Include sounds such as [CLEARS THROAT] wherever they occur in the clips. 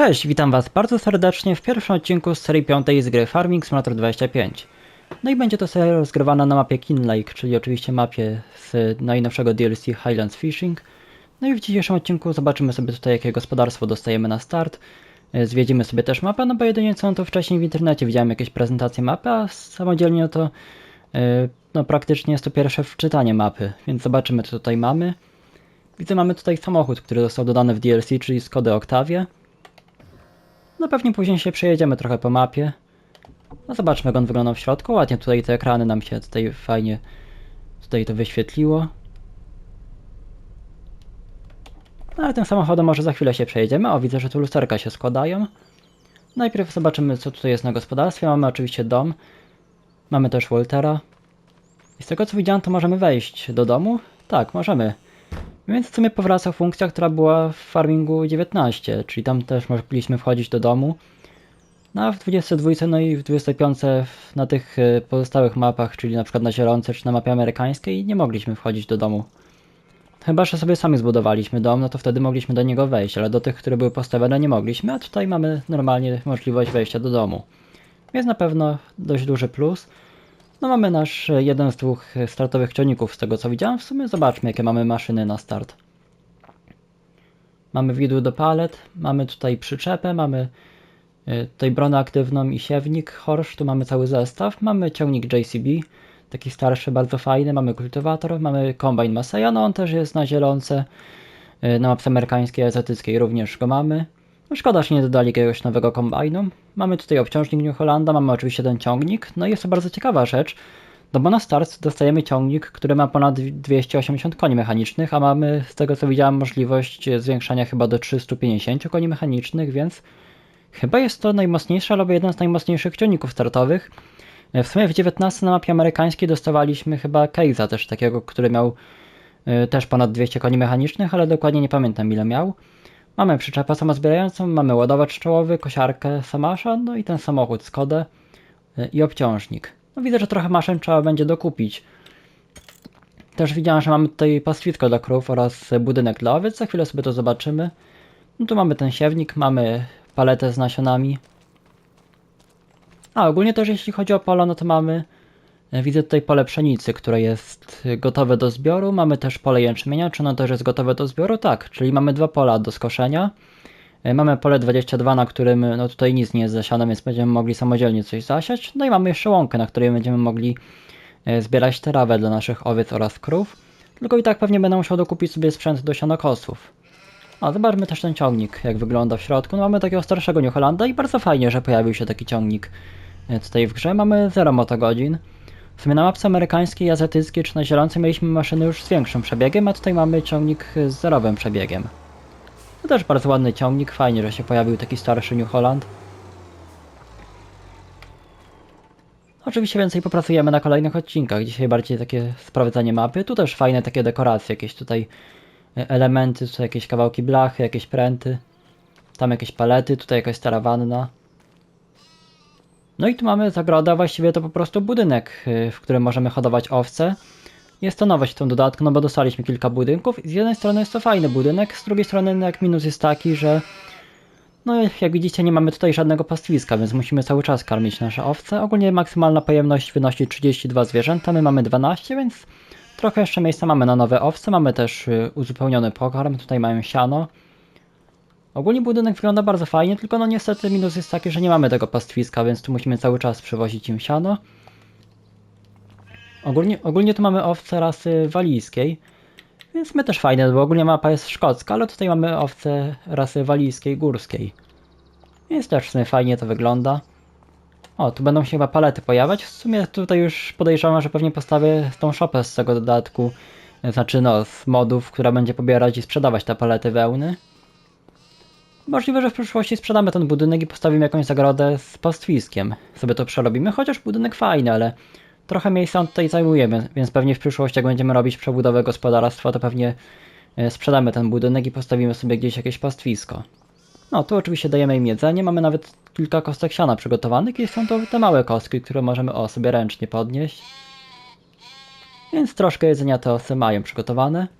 Cześć, witam Was bardzo serdecznie w pierwszym odcinku z serii piątej z gry Farming Simulator 25. No i będzie to seria rozgrywana na mapie Kin Lake, czyli oczywiście mapie z najnowszego DLC Highlands Fishing. No i w dzisiejszym odcinku zobaczymy sobie tutaj jakie gospodarstwo dostajemy na start. E, Zwiedzimy sobie też mapę, no bo jedynie co no to wcześniej w internecie widziałem jakieś prezentacje mapy, a samodzielnie to e, no praktycznie jest to pierwsze wczytanie mapy, więc zobaczymy co tutaj mamy. Widzę mamy tutaj samochód, który został dodany w DLC, czyli Skody Octavia. No pewnie później się przejedziemy trochę po mapie. No zobaczmy jak on wygląda w środku. Ładnie tutaj te ekrany nam się tutaj fajnie tutaj to wyświetliło. No ale tym samochodem może za chwilę się przejedziemy. O, widzę, że tu lusterka się składają. Najpierw zobaczymy co tutaj jest na gospodarstwie. Mamy oczywiście dom. Mamy też Waltera. I z tego co widziałem to możemy wejść do domu. Tak, możemy. Więc w sumie powraca funkcja, która była w Farmingu 19, czyli tam też mogliśmy wchodzić do domu. No a w 22 no i w 25 w- na tych y, pozostałych mapach, czyli na przykład na Zielonce czy na mapie amerykańskiej nie mogliśmy wchodzić do domu. Chyba, że sobie sami zbudowaliśmy dom, no to wtedy mogliśmy do niego wejść, ale do tych, które były postawione nie mogliśmy, a tutaj mamy normalnie możliwość wejścia do domu. Więc na pewno dość duży plus. No mamy nasz e, jeden z dwóch e, startowych ciągników z tego co widziałem. W sumie zobaczmy jakie mamy maszyny na start. Mamy widły do palet, mamy tutaj przyczepę, mamy e, tutaj bronę aktywną i siewnik Horsz, tu mamy cały zestaw. Mamy ciągnik JCB, taki starszy, bardzo fajny, mamy kultywator, mamy kombajn Masaya, no on też jest na zielonce. Na mapce amerykańskiej, azjatyckiej również go mamy. No szkoda, że nie dodali jakiegoś nowego kombajnu. Mamy tutaj obciążnik New Hollanda, mamy oczywiście ten ciągnik. No i jest to bardzo ciekawa rzecz, no bo na start dostajemy ciągnik, który ma ponad 280 koni mechanicznych, a mamy z tego co widziałem możliwość zwiększania chyba do 350 koni mechanicznych, więc chyba jest to najmocniejszy albo jeden z najmocniejszych ciągników startowych. W sumie w 19 na mapie amerykańskiej dostawaliśmy chyba Case'a też takiego, który miał y, też ponad 200 koni mechanicznych, ale dokładnie nie pamiętam ile miał. Mamy przyczepę samozbierającą, mamy ładowacz czołowy, kosiarkę Samasza, no i ten samochód Skodę y, i obciążnik. No widzę, że trochę maszyn trzeba będzie dokupić. Też widziałem, że mamy tutaj pastwisko dla krów oraz budynek dla owiec, za chwilę sobie to zobaczymy. No tu mamy ten siewnik, mamy paletę z nasionami. A ogólnie też jeśli chodzi o pole, no to mamy Widzę tutaj pole pszenicy, które jest e, gotowe do zbioru. Mamy też pole jęczmienia. Czy ono też jest gotowe do zbioru? Tak, czyli mamy dwa pola do skoszenia. E, Mamy pole 22, na którym no tutaj nic nie jest zasiane, więc będziemy mogli samodzielnie coś zasiać. No i mamy jeszcze łąkę, na której będziemy mogli e, zbierać trawę dla naszych owiec oraz krów. Tylko i tak pewnie będę musiał dokupić sobie sprzęt do sianokosów. A zobaczmy też ten ciągnik, jak wygląda w środku. No, mamy takiego starszego New i bardzo fajnie, że pojawił się taki ciągnik e, tutaj w grze. Mamy 0 motogodzin. Sumie na mapce amerykańskiej, azjatyckiej czy na zielonce mieliśmy maszyny już z większym przebiegiem, a tutaj mamy ciągnik z zerowym przebiegiem. To też bardzo ładny ciągnik, fajnie, że się pojawił taki starszy New Holland. Oczywiście więcej popracujemy na kolejnych odcinkach. Dzisiaj bardziej takie sprawdzanie mapy. Tu też fajne takie dekoracje, jakieś tutaj e, elementy, tutaj jakieś kawałki blachy, jakieś pręty. Tam jakieś palety, tutaj jakaś stara wanna. No i tu mamy zagrodę, a właściwie to po prostu budynek, y, w którym możemy hodować owce. Jest to nowość w tym dodatku, no bo dostaliśmy kilka budynków z jednej strony jest to fajny budynek, z drugiej strony jak minus jest taki, że no jak widzicie nie mamy tutaj żadnego pastwiska, więc musimy cały czas karmić nasze owce. Ogólnie maksymalna pojemność wynosi 32 zwierzęta, my mamy 12, więc trochę jeszcze miejsca mamy na nowe owce. Mamy też y, uzupełniony pokarm, tutaj mają siano. Ogólnie budynek wygląda bardzo fajnie, tylko no niestety minus jest taki, że nie mamy tego pastwiska, więc tu musimy cały czas przywozić im siano. Ogólnie, ogólnie tu mamy owce rasy walijskiej, więc my też fajne, bo ogólnie mapa jest szkocka, ale tutaj mamy owce rasy walijskiej, górskiej. Więc też w sumie fajnie to wygląda. O, tu będą się chyba palety pojawiać. W sumie tutaj już podejrzewam, że pewnie postawię tą shopę z tego dodatku, znaczy no, z modów, która będzie pobierać i sprzedawać te palety wełny. Możliwe, że w przyszłości sprzedamy ten budynek i postawimy jakąś zagrodę z pastwiskiem. Sobie to przerobimy, chociaż budynek fajny, ale trochę miejsca tutaj zajmujemy, więc pewnie w przyszłości jak będziemy robić przebudowę gospodarstwa, to pewnie e, sprzedamy ten budynek i postawimy sobie gdzieś jakieś pastwisko. No, tu oczywiście dajemy im jedzenie, mamy nawet kilka kostek siana przygotowanych i są to te małe kostki, które możemy o sobie ręcznie podnieść. Więc troszkę jedzenia te osy mają przygotowane.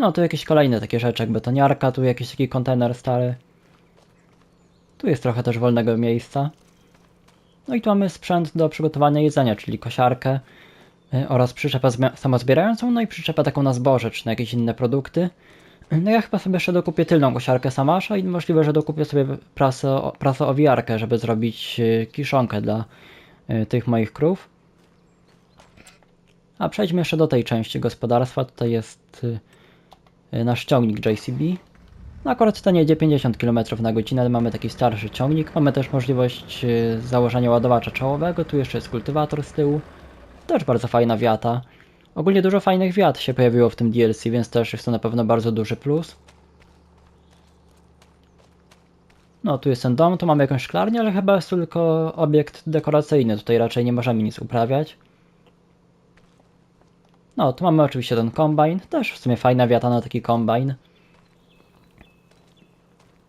No, tu jakieś kolejne takie rzeczy, jak betoniarka, tu jakiś taki kontener stary. Tu jest trochę też wolnego miejsca. No i tu mamy sprzęt do przygotowania jedzenia, czyli kosiarkę y, oraz przyczepę samozbierającą, no i przyczepę taką na zboże, czy na jakieś inne produkty. No ja chyba sobie jeszcze dokupię tylną kosiarkę Samasza i możliwe, że dokupię sobie prasę, prasę owijarkę, żeby zrobić y, kiszonkę dla y, tych moich krów. A przejdźmy jeszcze do tej części gospodarstwa. Tutaj jest nasz ciągnik JCB. No akurat ten jedzie 50 km na godzinę, ale mamy taki starszy ciągnik. Mamy też możliwość y, założenia ładowacza czołowego. Tu jeszcze jest kultywator z tyłu. Też bardzo fajna wiata. Ogólnie dużo fajnych wiat się pojawiło w tym DLC, więc też jest to na pewno bardzo duży plus. No, tu jest ten dom, tu mamy jakąś szklarnię, ale chyba jest tylko obiekt dekoracyjny. Tutaj raczej nie możemy nic uprawiać. No, tu mamy oczywiście ten kombajn. Też w sumie fajna wiata na taki kombajn.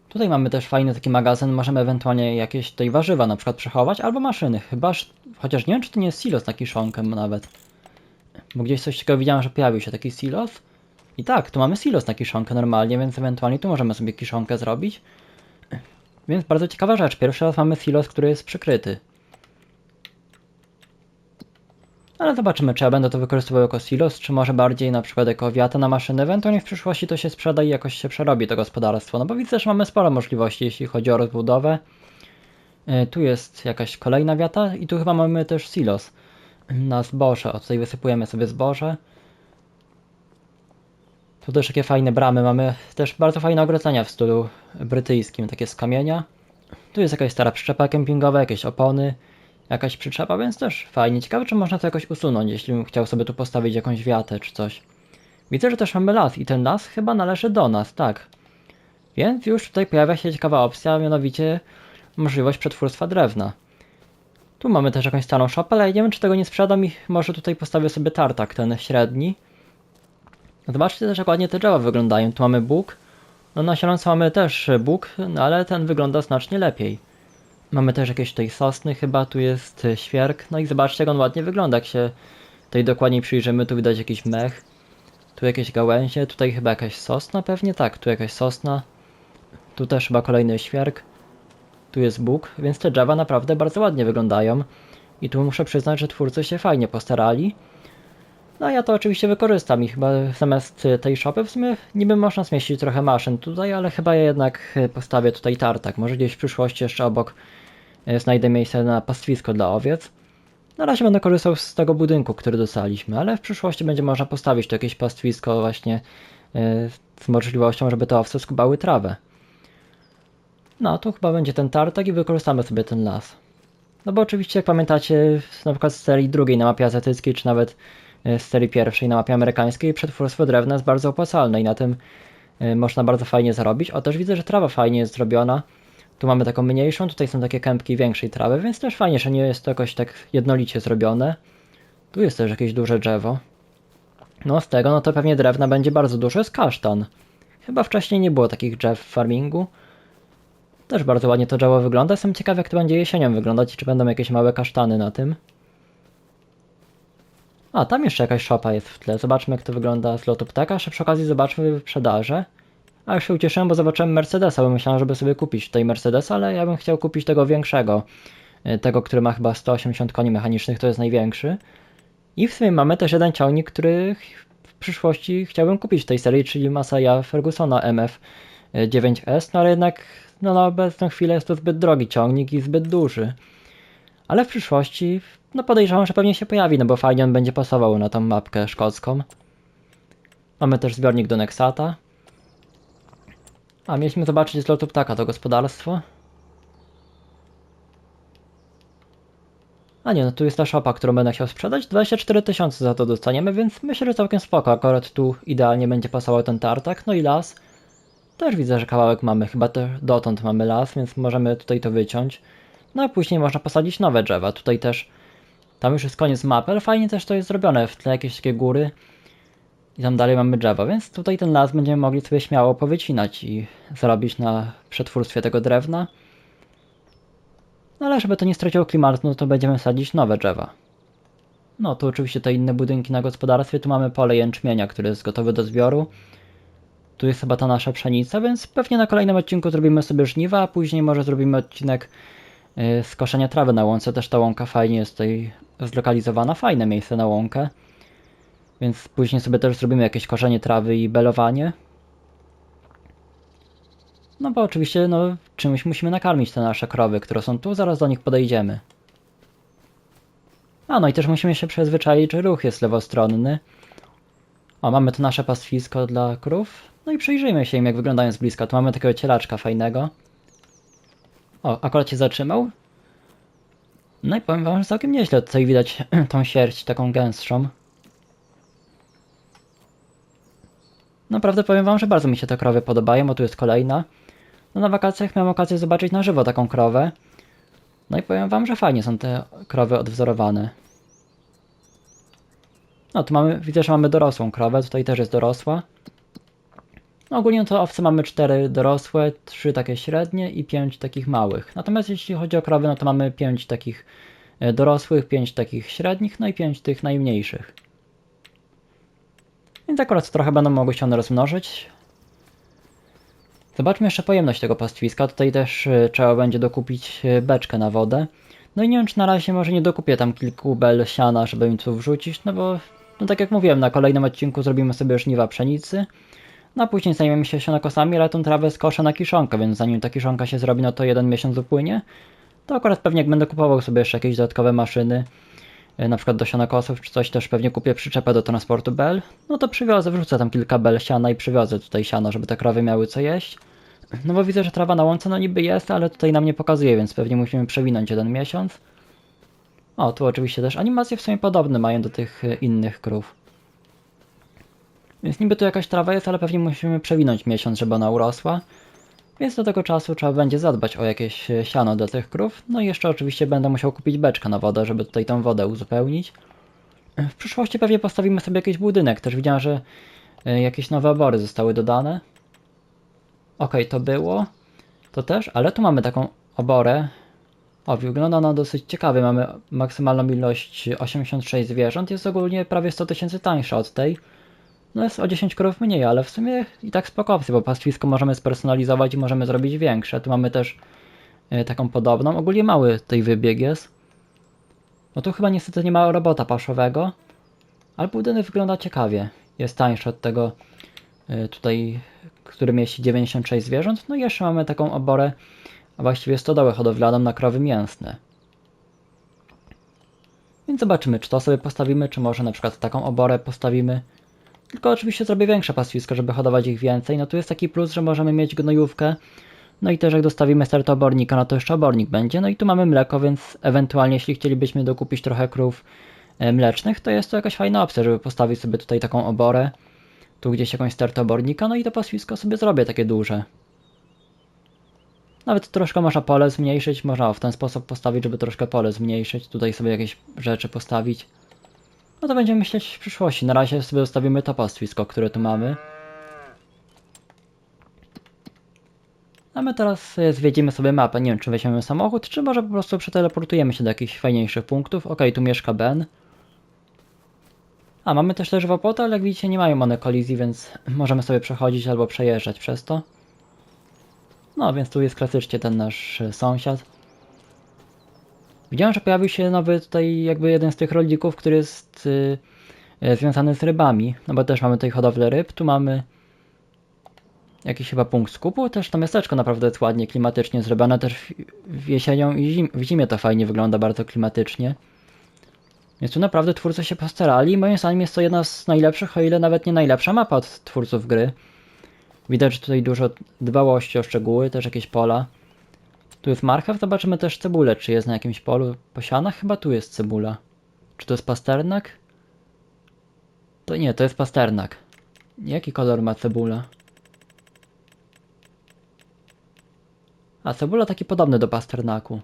Tutaj mamy też fajny taki magazyn. Możemy ewentualnie jakieś tutaj warzywa na przykład przechować, albo maszyny. Chyba, chociaż nie wiem, czy to nie jest silos na kiszonkę nawet. Bo gdzieś coś takiego widziałem, że pojawił się taki silos. I tak, tu mamy silos na kiszonkę normalnie, więc ewentualnie tu możemy sobie kiszonkę zrobić. Więc bardzo ciekawa rzecz. Pierwszy raz mamy silos, który jest przykryty. Ale zobaczymy, czy ja będę to wykorzystywał jako silos, czy może bardziej na przykład jako wiatę na maszynę. Ewentualnie w przyszłości to się sprzeda i jakoś się przerobi to gospodarstwo. No bo widzę, że mamy sporo możliwości, jeśli chodzi o rozbudowę. E, Tu jest jakaś kolejna wiata i tu chyba mamy też silos na zboże. O, tutaj wysypujemy sobie zboże. Tu też takie fajne bramy. Mamy też bardzo fajne ogrodzenia w stylu brytyjskim, takie z kamienia. Tu jest jakaś stara przyczepa kempingowa, jakieś opony, jakaś przyczepa, więc też fajnie. Ciekawe, czy można to jakoś usunąć, jeśli bym chciał sobie tu postawić jakąś wiatę czy coś. Widzę, że też mamy las i ten las chyba należy do nas, tak. Więc już tutaj pojawia się ciekawa opcja, mianowicie możliwość przetwórstwa drewna. Tu mamy też jakąś starą szopę, ale nie wiem, czy tego nie sprzedam i może tutaj postawię sobie tartak, ten średni. Zobaczcie też, jak ładnie te drzewa wyglądają. Tu mamy bóg. No na sieląco mamy też bóg, no ale ten wygląda znacznie lepiej. Mamy też jakieś tutaj sosny, chyba tu jest e, świerk. No i zobaczcie, jak on ładnie wygląda, jak się tutaj dokładniej przyjrzymy. Tu widać jakiś mech. Tu jakieś gałęzie, tutaj chyba jakaś sosna pewnie, tak, tu jakaś sosna. Tu też chyba kolejny świerk. Tu jest Bóg, więc te drzewa naprawdę bardzo ładnie wyglądają. I tu muszę przyznać, że twórcy się fajnie postarali. No ja to oczywiście wykorzystam i chyba zamiast y, tej szopy w sumie niby można zmieścić trochę maszyn tutaj, ale chyba ja jednak y, postawię tutaj tartak. Może gdzieś w przyszłości jeszcze obok znajdę miejsce na pastwisko dla owiec. Na razie będę korzystał z tego budynku, który dostaliśmy, ale w przyszłości będzie można postawić tu jakieś pastwisko właśnie y, z możliwością, żeby te owce skubały trawę. No, tu chyba będzie ten tartak i wykorzystamy sobie ten las. No bo oczywiście, jak pamiętacie, na przykład z serii drugiej na mapie azjatyckiej, czy nawet e, z serii pierwszej na mapie amerykańskiej, przetwórstwo drewna jest bardzo opłacalne i na tym e, można bardzo fajnie zarobić. O, też widzę, że trawa fajnie jest zrobiona. Tu mamy taką mniejszą, tutaj są takie kępki większej trawy, więc też fajnie, że nie jest to jakoś tak jednolicie zrobione. Tu jest też jakieś duże drzewo. No z tego, no to pewnie drewna będzie bardzo dużo, jest kasztan. Chyba wcześniej nie było takich drzew w farmingu. Też bardzo ładnie to drzewo wygląda. Jestem ciekaw, jak to będzie jesienią wyglądać i czy będą jakieś małe kasztany na tym. A, tam jeszcze jakaś szopa jest w tle. Zobaczmy, jak to wygląda z lotu ptaka. Jeszcze przy okazji zobaczmy wyprzedaże. A się ucieszyłem, bo zobaczyłem Mercedesa, bo myślałem, żeby sobie kupić tutaj Mercedesa, ale ja bym chciał kupić tego większego. Y, Tego, który ma chyba 180 koni mechanicznych, to jest największy. I w sumie mamy też jeden ciągnik, który w przyszłości chciałbym kupić w tej serii, czyli Masaya Fergusona MF 9S, no ale jednak no, na obecną chwilę jest to zbyt drogi ciągnik i zbyt duży. Ale w przyszłości, no podejrzewam, że pewnie się pojawi, no bo fajnie on będzie pasował na tą mapkę szkocką. Mamy też zbiornik do Nexata. A mieliśmy zobaczyć z lotu ptaka to gospodarstwo. A nie, no tu jest ta szopa, którą będę chciał sprzedać. 24 tysiące za to dostaniemy, więc myślę, że całkiem spoko. Akurat tu idealnie będzie pasował ten tartak. No i las. Też widzę, że kawałek mamy, chyba też dotąd mamy las, więc możemy tutaj to wyciąć. No a później można posadzić nowe drzewa. Tutaj też, tam już jest koniec mapy, ale fajnie też to jest zrobione. W tle jakieś takie góry i tam dalej mamy drzewa, więc tutaj ten las będziemy mogli sobie śmiało powycinać i zarobić na przetwórstwie tego drewna. No ale żeby to nie straciło klimatu, no to będziemy sadzić nowe drzewa. No tu oczywiście te inne budynki na gospodarstwie, tu mamy pole jęczmienia, które jest gotowe do zbioru. Tu jest chyba ta nasza pszenica, więc pewnie na kolejnym odcinku zrobimy sobie żniwa, a później może zrobimy odcinek y, z koszenia trawy na łące. Też ta łąka fajnie jest tutaj zlokalizowana, fajne miejsce na łąkę. Więc później sobie też zrobimy jakieś koszenie trawy i belowanie. No bo oczywiście no, czymś musimy nakarmić te nasze krowy, które są tu, zaraz do nich podejdziemy. A no i też musimy się przyzwyczaić, że ruch jest lewostronny. O, mamy tu nasze pastwisko dla krów. No i przyjrzyjmy się im, jak wyglądają z bliska. Tu mamy takiego cielaczka fajnego. O, akurat się zatrzymał. No i powiem wam, że całkiem nieźle tutaj widać [CLEARS THROAT] tą sierść taką gęstszą. Naprawdę powiem wam, że bardzo mi się te krowy podobają, bo tu jest kolejna. No na wakacjach miałem okazję zobaczyć na żywo taką krowę. No i powiem wam, że fajnie są te krowy odwzorowane. No tu mamy, widzę, że mamy dorosłą krowę, tutaj też jest dorosła. No, ogólnie to owce mamy 4 dorosłe, 3 takie średnie i 5 takich małych. Natomiast jeśli chodzi o krowy, no to mamy 5 takich e, dorosłych, 5 takich średnich, no i 5 tych najmniejszych. Więc akurat trochę będą mogły się one rozmnożyć. Zobaczmy jeszcze pojemność tego pastwiska. Tutaj też y, trzeba będzie dokupić y, beczkę na wodę. No i nie wiem, czy na razie może nie dokupię tam kilku bel siana, żeby mi tu wrzucić, no bo, no tak jak mówiłem, na kolejnym odcinku zrobimy sobie żniwa pszenicy. No a później zajmiemy się sianokosami, ale tą trawę skoszę na kiszonkę, więc zanim ta kiszonka się zrobi, no to jeden miesiąc upłynie. To akurat pewnie jak będę kupował sobie jeszcze jakieś dodatkowe maszyny, na przykład do sianokosów czy coś, też pewnie kupię przyczepę do transportu bel, no to przywiozę, wrzucę tam kilka bel siana i przywiozę tutaj siano, żeby te krowy miały co jeść. No bo widzę, że trawa na łące no niby jest, ale tutaj nam nie pokazuje, więc pewnie musimy przewinąć jeden miesiąc. O, tu oczywiście też animacje w sumie podobne mają do tych y, innych krów. Więc niby tu jakaś trawa jest, ale pewnie musimy przewinąć miesiąc, żeby ona urosła. Więc do tego czasu trzeba będzie zadbać o jakieś y, siano dla tych krów. No i jeszcze oczywiście będę musiał kupić beczkę na wodę, żeby tutaj tą wodę uzupełnić. W przyszłości pewnie postawimy sobie jakiś budynek. Też widziałem, że y, jakieś nowe obory zostały dodane. Ok, to było. To też, ale tu mamy taką oborę. O, wygląda ona dosyć ciekawie. Mamy maksymalną ilość 86 zwierząt. Jest ogólnie prawie 100 tysięcy tańsza od tej. No jest o 10 krów mniej, ale w sumie i tak spoko opcja, bo pastwisko możemy spersonalizować i możemy zrobić większe. Tu mamy też y, taką podobną. Ogólnie mały tej wybieg jest. No tu chyba niestety nie ma robota paszowego, ale budynek wygląda ciekawie. Jest tańszy od tego y, tutaj który mieści 96 zwierząt. No i jeszcze mamy taką oborę, a właściwie stodołę hodowlaną na krowy mięsne. Więc zobaczymy, czy to sobie postawimy, czy może na przykład taką oborę postawimy. Tylko oczywiście zrobię większe pastwisko, żeby hodować ich więcej. No tu jest taki plus, że możemy mieć gnojówkę. No i też jak dostawimy start obornika, no to jeszcze obornik będzie. No i tu mamy mleko, więc ewentualnie jeśli chcielibyśmy dokupić trochę krów e, mlecznych, to jest to jakaś fajna opcja, żeby postawić sobie tutaj taką oborę tu gdzieś jakąś stertę obornika, no i to pastwisko sobie zrobię takie duże. Nawet troszkę można pole zmniejszyć, można w ten sposób postawić, żeby troszkę pole zmniejszyć, tutaj sobie jakieś rzeczy postawić. No to będziemy myśleć w przyszłości, na razie sobie zostawimy to pastwisko, które tu mamy. A my teraz zwiedzimy sobie mapę, nie wiem czy weźmiemy samochód, czy może po prostu przeteleportujemy się do jakichś fajniejszych punktów. Ok, tu mieszka Ben. A, mamy też też opłotę, ale jak widzicie nie mają one kolizji, więc [LAUGHS] możemy sobie przechodzić albo przejeżdżać przez to. No, więc tu jest klasycznie ten nasz sąsiad. Widziałem, że pojawił się nowy tutaj jakby jeden z tych rolników, który jest yy, związany z rybami. No bo też mamy tutaj hodowlę ryb, tu mamy jakiś chyba punkt skupu, też to miasteczko naprawdę jest ładnie klimatycznie zrobione, też w, w jesienią i zim, w zimie to fajnie wygląda, bardzo klimatycznie. Więc tu naprawdę twórcy się postarali. Moim zdaniem jest to jedna z najlepszych, o ile nawet nie najlepsza mapa od twórców gry. Widać tutaj dużo dbałości o szczegóły, też jakieś pola. Tu jest marchew, zobaczymy też cebulę, czy jest na jakimś polu posiana. Chyba tu jest cebula. Czy to jest pasternak? To nie, to jest pasternak. Jaki kolor ma cebula? A cebula taki podobny do pasternaku.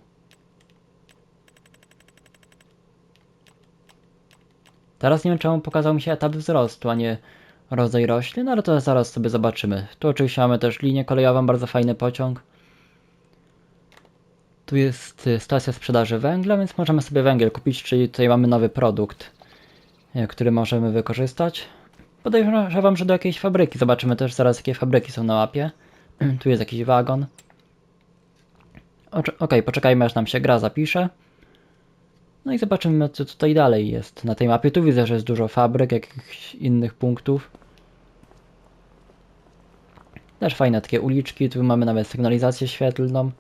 Teraz nie wiem czemu pokazał mi się etap wzrostu, a nie rodzaj roślin, ale to zaraz sobie zobaczymy. Tu oczywiście mamy też linię kolejową, bardzo fajny pociąg. Tu jest y, stacja sprzedaży węgla, więc możemy sobie węgiel kupić, czyli tutaj mamy nowy produkt, y, który możemy wykorzystać. Podejrzewam, że do jakiejś fabryki. Zobaczymy też zaraz, jakie fabryki są na mapie. [CLEARS THROAT] tu jest jakiś wagon. Okej, poczekajmy, aż nam się gra zapisze. No i zobaczymy, co tutaj dalej jest na tej mapie. Tu widzę, że jest dużo fabryk, jakichś innych punktów. Też fajne takie uliczki, tu mamy nawet sygnalizację świetlną.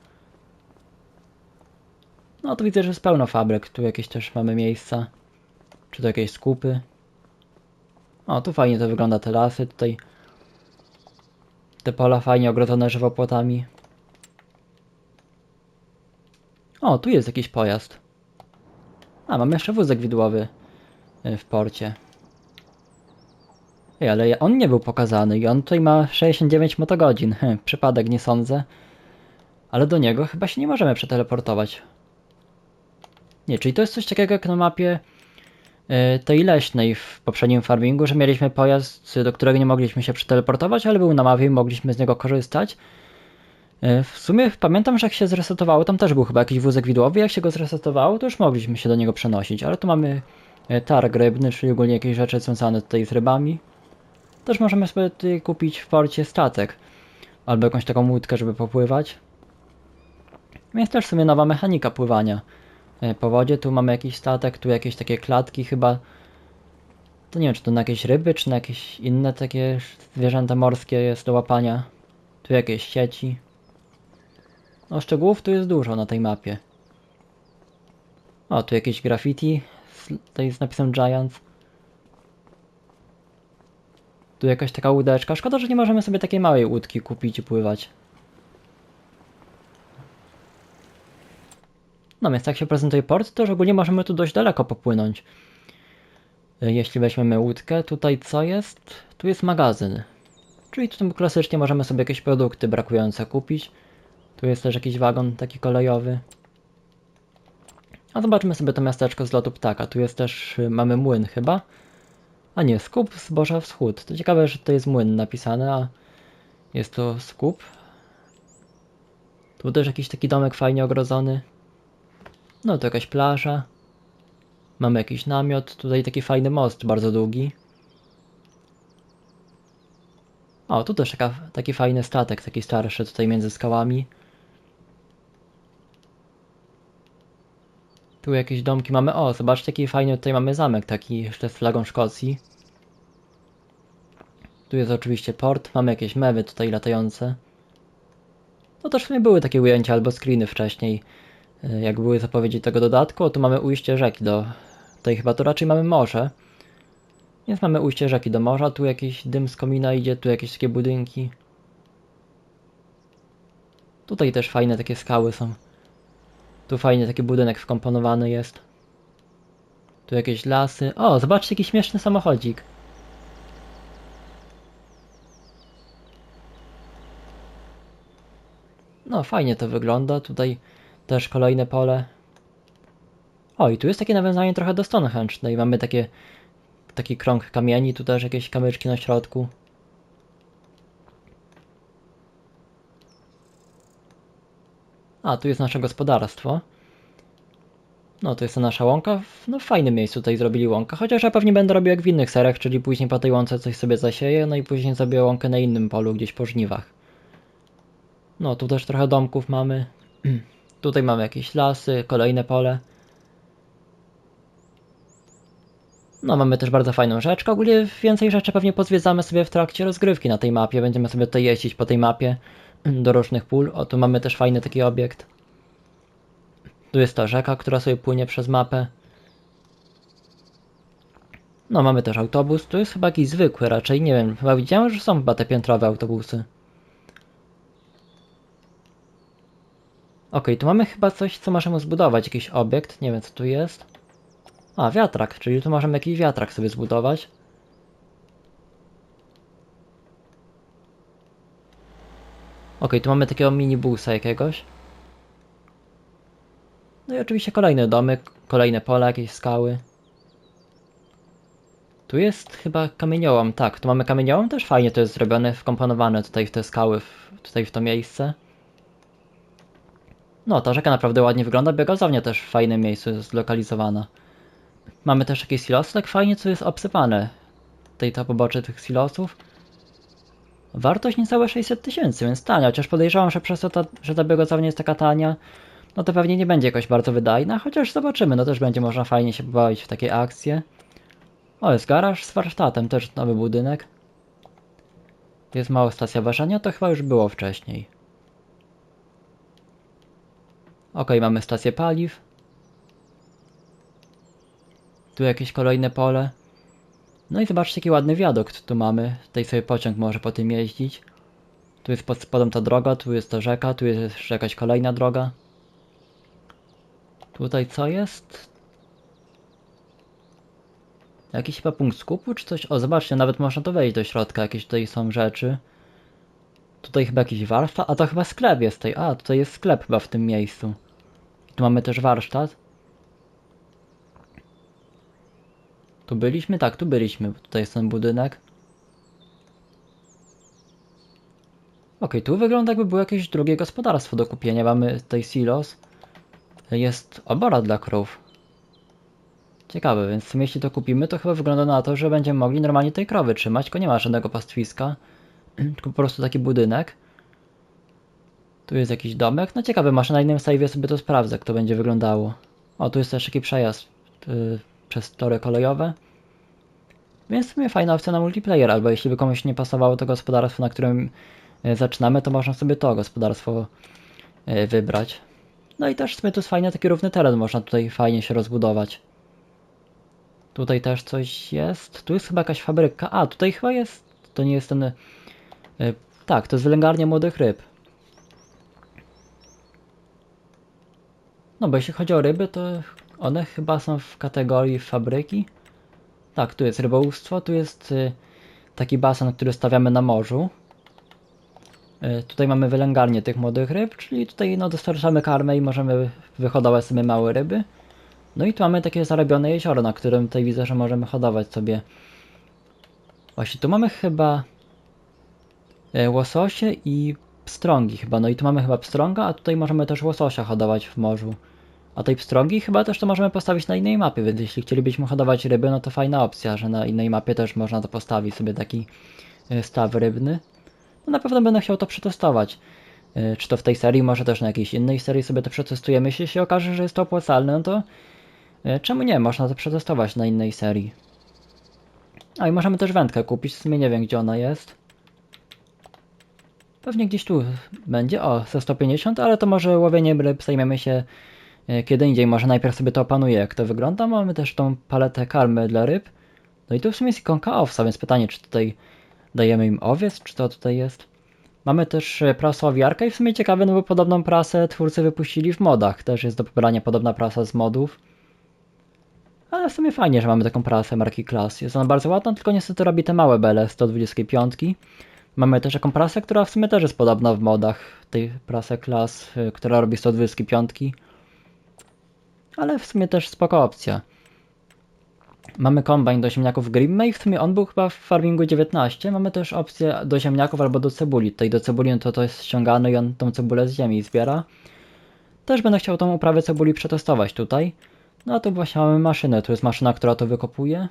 No tu widzę, że jest pełno fabryk, tu jakieś też mamy miejsca. Czy to jakieś skupy. O, tu fajnie to wygląda, te lasy, tutaj te pola fajnie ogrodzone żywopłotami. O, tu jest jakiś pojazd. A, mamy jeszcze wózek widłowy y, w porcie. Ej, ale on nie był pokazany i on tutaj ma 69 motogodzin. Hm, przypadek, nie sądzę. Ale do niego chyba się nie możemy przeteleportować. Nie, czyli to jest coś takiego jak na mapie y, tej leśnej w poprzednim farmingu, że mieliśmy pojazd, do którego nie mogliśmy się przeteleportować, ale był na mapie i mogliśmy z niego korzystać. Y, W sumie pamiętam, że jak się zresetowało, tam też był chyba jakiś wózek widłowy, jak się go zresetowało, to już mogliśmy się do niego przenosić, ale tu mamy y, targ rybny, czyli ogólnie jakieś rzeczy związane tutaj z rybami. Też możemy sobie tutaj kupić w porcie statek, albo jakąś taką łódkę, żeby popływać. Jest też w sumie nowa mechanika pływania po wodzie, tu mamy jakiś statek, tu jakieś takie klatki chyba. To nie wiem, czy to na jakieś ryby, czy na jakieś inne takie zwierzęta morskie jest do łapania. Tu jakieś sieci. No szczegółów tu jest dużo na tej mapie. O, tu jakieś graffiti. z- Tutaj z napisem Giants. Tu jakaś taka łódeczka. Szkoda, że nie możemy sobie takiej małej łódki kupić i pływać. Więc jak się prezentuje port, to już ogólnie możemy tu dość daleko popłynąć. Y, Jeśli weźmiemy łódkę, tutaj co jest? Tu jest magazyn. Czyli tu klasycznie możemy sobie jakieś produkty brakujące kupić. Tu jest też jakiś wagon taki kolejowy. A zobaczmy sobie to miasteczko z lotu ptaka. Tu jest też, y, mamy młyn chyba. A nie, skup zboża wschód. To ciekawe, że to jest młyn napisane, a jest to skup. Tu też jakiś taki domek fajnie ogrodzony. No to jakaś plaża. Mamy jakiś namiot. Tutaj taki fajny most, bardzo długi. O, tu też taka, taki fajny statek, taki starszy tutaj między skałami. Tu jakieś domki mamy. O, zobaczcie jaki fajny tutaj mamy zamek, taki jeszcze z flagą Szkocji. Tu jest oczywiście port, mamy jakieś mewy tutaj latające. No też w sumie były takie ujęcia albo screeny wcześniej, jak były zapowiedzi tego dodatku. O, tu mamy ujście rzeki do... Tutaj chyba to raczej mamy morze. Więc mamy ujście rzeki do morza, tu jakiś dym z komina idzie, tu jakieś takie budynki. Tutaj też fajne takie skały są. Tu fajnie taki budynek wkomponowany jest. Tu jakieś lasy. O, zobaczcie jaki śmieszny samochodzik. No, fajnie to wygląda. Tutaj też kolejne pole. O, i tu jest takie nawiązanie trochę do Stonehenge. No i mamy takie, taki krąg kamieni, tu też jakieś kamyczki na środku. A, tu jest nasze gospodarstwo. No, to jest ta nasza łąka. No, w fajnym miejscu tutaj zrobili łąkę. Chociaż ja pewnie będę robił jak w innych serach, czyli później po tej łące coś sobie zasieję, no i później zrobię łąkę na innym polu, gdzieś po żniwach. No, tu też trochę domków mamy. [CLEARS THROAT] Tutaj mamy jakieś lasy, kolejne pole. No, mamy też bardzo fajną rzeczkę. Ogólnie więcej rzeczy pewnie pozwiedzamy sobie w trakcie rozgrywki na tej mapie. Będziemy sobie tutaj jeździć po tej mapie [CLEARS THROAT] do różnych pól. O, tu mamy też fajny taki obiekt. Tu jest ta rzeka, która sobie płynie przez mapę. No, mamy też autobus. Tu jest chyba jakiś zwykły raczej. Nie wiem, chyba widziałem, że są chyba te piętrowe autobusy. Okej, tu mamy chyba coś, co możemy zbudować. Jakiś obiekt. Nie wiem, co tu jest. A, wiatrak, czyli tu możemy jakiś wiatrak sobie zbudować. Okej, tu mamy takiego minibusa jakiegoś. No i oczywiście kolejny domek, kolejne pola, jakieś skały. Tu jest chyba kamieniołom, tak, tu mamy kamieniołom, też fajnie to jest zrobione, wkomponowane tutaj w te skały, w, tutaj w to miejsce. No, ta rzeka naprawdę ładnie wygląda, biogazownia też w fajnym miejscu jest zlokalizowana. Mamy też jakieś silosy, tak fajnie co jest obsypane tutaj to pobocze tych silosów. Wartość niecałe 600 tysięcy, więc tania, chociaż podejrzewam, że przez to, ta, że ta biogocownia jest taka tania, no to pewnie nie będzie jakoś bardzo wydajna, chociaż zobaczymy, no też będzie można fajnie się pobawić w takie akcje. O, jest garaż z warsztatem, też nowy budynek. Jest mała stacja ważenia, to chyba już było wcześniej. Ok, mamy stację paliw. Tu jakieś kolejne pole. No i zobaczcie jaki ładny wiadukt tu mamy. Tutaj sobie pociąg może po tym jeździć. Tu jest pod spodem ta droga, tu jest ta rzeka, tu jest jeszcze jakaś kolejna droga. Tutaj co jest? Jakiś chyba punkt skupu czy coś? O, zobaczcie, nawet można to wejść do środka, jakieś tutaj są rzeczy. Tutaj chyba jakiś warsztat, a to chyba sklep jest tutaj. A, tutaj jest sklep chyba w tym miejscu. Tu mamy też warsztat. Tu byliśmy? Tak, tu byliśmy. Tutaj jest ten budynek. Okej, tu wygląda jakby było jakieś drugie gospodarstwo do kupienia. Mamy tutaj silos. Jest obora dla krów. Ciekawe, więc jeśli to kupimy, to chyba wygląda na to, że będziemy mogli normalnie tej krowy trzymać, tylko nie ma żadnego pastwiska. [CLEARS THROAT] tylko po prostu taki budynek. Tu jest jakiś domek. No ciekawe, masz na innym save'ie sobie to sprawdzę, jak to będzie wyglądało. O, tu jest też taki przejazd yy, przez tory kolejowe. Więc w sumie fajna opcja na multiplayer, albo jeśli by komuś nie pasowało to gospodarstwo, na którym yy, zaczynamy, to można sobie to gospodarstwo yy, wybrać. No i też w sumie to jest fajny taki równy teren, można tutaj fajnie się rozbudować. Tutaj też coś jest. Tu jest chyba jakaś fabryka. A, tutaj chyba jest. To nie jest ten. y, tak, to jest wylęgarnia młodych ryb. No bo jeśli chodzi o ryby, to one chyba są w kategorii fabryki. Tak, tu jest rybołówstwo, tu jest y, taki basen, który stawiamy na morzu. Y, tutaj mamy wylęgarnię tych młodych ryb, czyli tutaj no, dostarczamy karmę i możemy wyhodować sobie małe ryby. No i tu mamy takie zarobione jezioro, na którym tutaj widzę, że możemy hodować sobie. Właśnie tu mamy chyba e, łososie i pstrągi chyba. No i tu mamy chyba pstrąga, a tutaj możemy też łososia hodować w morzu. A tej pstrągi chyba też to możemy postawić na innej mapie, więc jeśli chcielibyśmy hodować ryby, no to fajna opcja, że na innej mapie też można to postawić sobie taki e, staw rybny. No na pewno będę chciał to przetestować. E, Czy to w tej serii, może też na jakiejś innej serii sobie to przetestujemy. Jeśli się okaże, że jest to opłacalne, no to E, Czemu nie? Można to przetestować na innej serii. A i możemy też wędkę kupić, w sumie nie wiem gdzie ona jest. Pewnie gdzieś tu będzie, o, za 150, ale to może łowieniem ryb zajmiemy się e, kiedy indziej. Może najpierw sobie to opanuję, jak to wygląda. Mamy też tą paletę karmy dla ryb. No i tu w sumie jest ikonka owsa, więc pytanie, czy tutaj dajemy im owiec, czy to tutaj jest. Mamy też e, prasę owiarka i w sumie ciekawe, no bo podobną prasę twórcy wypuścili w modach. Też jest do pobrania podobna prasa z modów. Ale w sumie fajnie, że mamy taką prasę marki Class. Jest ona bardzo ładna, tylko niestety robi te małe bele 125. Mamy też taką prasę, która w sumie też jest podobna w modach tej prasę Class, y, która robi 125. Ale w sumie też spoko opcja. Mamy kombajn do ziemniaków Grimmay, w sumie on był chyba w Farmingu 19. Mamy też opcję do ziemniaków albo do cebuli. Tutaj do cebuli no to to jest ściągane i on tą cebulę z ziemi zbiera. Też będę chciał tą uprawę cebuli przetestować tutaj. No a tu właśnie mamy maszynę, tu jest maszyna, która to wykopuje.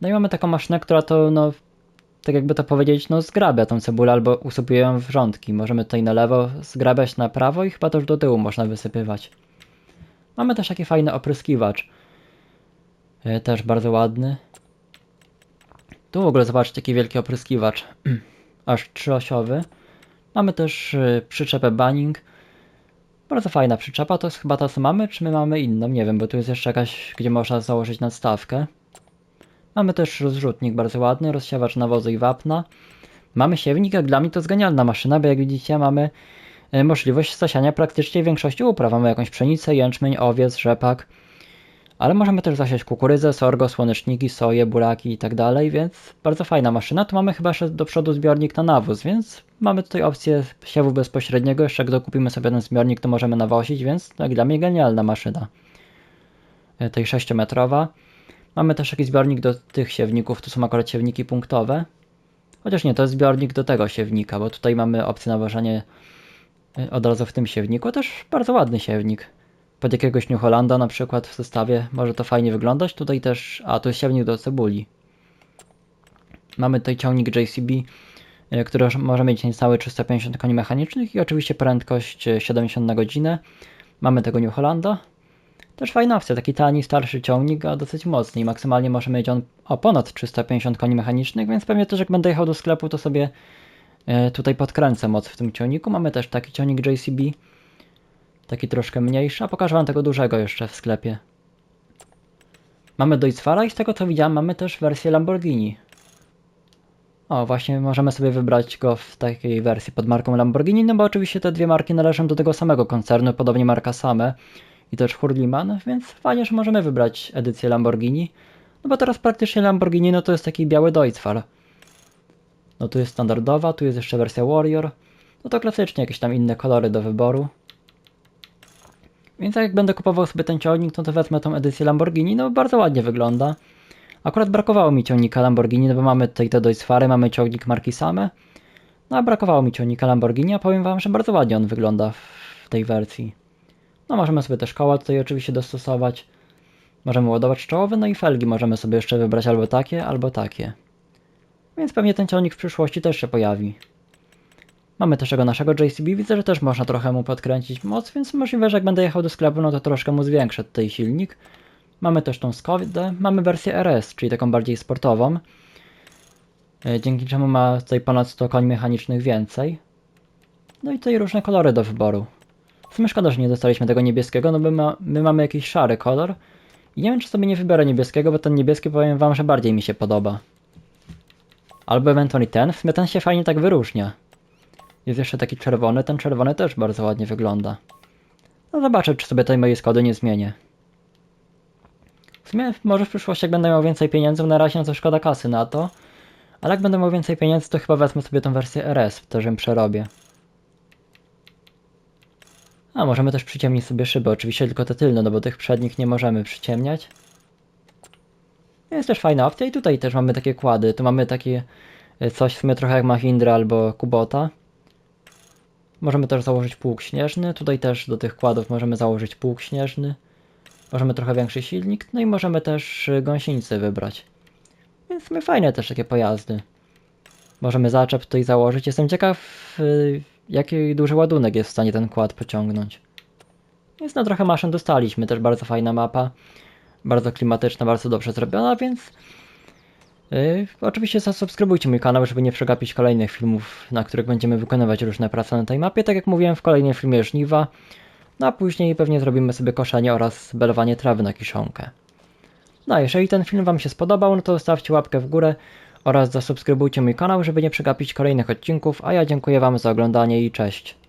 No i mamy taką maszynę, która to, no, tak jakby to powiedzieć, no zgrabia tą cebulę albo usypuje ją w rządki. Możemy tutaj na lewo zgrabiać na prawo i chyba też do tyłu można wysypywać. Mamy też taki fajny opryskiwacz. E, Też bardzo ładny. Tu w ogóle zobaczcie, taki wielki opryskiwacz. [CLEARS THROAT] Aż trzyosiowy. Mamy też e, przyczepę Banning. Bardzo fajna przyczepa, to jest chyba ta co mamy, czy my mamy inną? Nie wiem, bo tu jest jeszcze jakaś, gdzie można założyć nadstawkę. Mamy też rozrzutnik bardzo ładny, rozsiewacz nawozu i wapna. Mamy siewnik, jak dla mnie to jest genialna maszyna, bo jak widzicie mamy e, możliwość zasiania praktycznie większości upraw. Mamy jakąś pszenicę, jęczmień, owiec, rzepak. Ale możemy też zasiać kukurydzę, sorgo, słoneczniki, soję, buraki i tak dalej, więc bardzo fajna maszyna. Tu mamy chyba jeszcze do przodu zbiornik na nawóz, więc mamy tutaj opcję siewu bezpośredniego. Jeszcze jak dokupimy sobie ten zbiornik, to możemy nawozić, więc jak dla mnie genialna maszyna. E, Tej 6-metrowa. Mamy też jakiś zbiornik do tych siewników, to są akurat siewniki punktowe. Chociaż nie, to jest zbiornik do tego siewnika, bo tutaj mamy opcję nawożenia e, od razu w tym siewniku. Też bardzo ładny siewnik pod jakiegoś New na przykład w zestawie może to fajnie wyglądać. Tutaj też, a tu jest siewnik do cebuli. Mamy tutaj ciągnik JCB, y, który może mieć niecałe 350 koni mechanicznych i oczywiście prędkość y, 70 na godzinę. Mamy tego New. Też fajna opcja, taki tani, starszy ciągnik, a dosyć mocny i maksymalnie może mieć on o ponad 350 koni mechanicznych, więc pewnie też jak będę jechał do sklepu, to sobie e, tutaj podkręcę moc w tym ciągniku. Mamy też taki ciągnik JCB, taki troszkę mniejszy, a pokażę wam tego dużego jeszcze w sklepie. Mamy Deutzfahra i z tego co widziałem mamy też wersję Lamborghini. O, właśnie możemy sobie wybrać go w takiej wersji pod marką Lamborghini, no bo oczywiście te dwie marki należą do tego samego koncernu, podobnie marka Same i też Hurliman, więc fajnie, że możemy wybrać edycję Lamborghini. No bo teraz praktycznie Lamborghini no to jest taki biały Deutzfahr. No tu jest standardowa, tu jest jeszcze wersja Warrior. No to klasycznie jakieś tam inne kolory do wyboru. Więc jak będę kupował sobie ten ciągnik, no to wezmę tą edycję Lamborghini, no bardzo ładnie wygląda. Akurat brakowało mi ciągnika Lamborghini, no bo mamy tutaj te Deutzfahry, mamy ciągnik marki Same. No a brakowało mi ciągnika Lamborghini, a powiem wam, że bardzo ładnie on wygląda w tej wersji. No możemy sobie też koła tutaj oczywiście dostosować. Możemy ładować czołowy, no i felgi możemy sobie jeszcze wybrać albo takie, albo takie. Więc pewnie ten ciągnik w przyszłości też się pojawi. Mamy też tego naszego JCB, widzę, że też można trochę mu podkręcić moc, więc możliwe, że jak będę jechał do sklepu, no to troszkę mu zwiększę tutaj silnik. Mamy też tą Skodę, mamy wersję RS, czyli taką bardziej sportową. e, Dzięki czemu ma tutaj ponad 100 koni mechanicznych więcej. No i tutaj różne kolory do wyboru. W sumie szkoda, że nie dostaliśmy tego niebieskiego, no bo ma, my mamy jakiś szary kolor. I nie wiem, czy sobie nie wybiorę niebieskiego, bo ten niebieski powiem wam, że bardziej mi się podoba. Albo ewentualnie ten, w sumie ten się fajnie tak wyróżnia. Jest jeszcze taki czerwony, ten czerwony też bardzo ładnie wygląda. No zobaczę, czy sobie tej mojej skody nie zmienię. W sumie może w przyszłości jak będę miał więcej pieniędzy, na razie no to szkoda kasy na to. Ale jak będę miał więcej pieniędzy, to chyba wezmę sobie tą wersję RS, też ją przerobię. A, możemy też przyciemnić sobie szyby, oczywiście tylko te tylne, no bo tych przednich nie możemy przyciemniać. Jest też fajna opcja i tutaj też mamy takie kłady. Tu mamy takie e, coś w sumie trochę jak Mahindra albo Kubota. Możemy też założyć pług śnieżny. Tutaj też do tych kładów możemy założyć pług śnieżny. Możemy trochę większy silnik, no i możemy też y, gąsienicę wybrać. Więc my fajne też takie pojazdy. Możemy zaczep tutaj założyć. Jestem ciekaw, y, jaki duży ładunek jest w stanie ten kład pociągnąć. Więc no trochę maszyn dostaliśmy, też bardzo fajna mapa. Bardzo klimatyczna, bardzo dobrze zrobiona, więc yy, oczywiście zasubskrybujcie mój kanał, żeby nie przegapić kolejnych filmów, na których będziemy wykonywać różne prace na tej mapie. Tak jak mówiłem w kolejnym filmie żniwa, no a później pewnie zrobimy sobie koszenie oraz belowanie trawy na kiszonkę. No a jeżeli ten film wam się spodobał, no to zostawcie łapkę w górę oraz zasubskrybujcie mój kanał, żeby nie przegapić kolejnych odcinków, a ja dziękuję wam za oglądanie i cześć.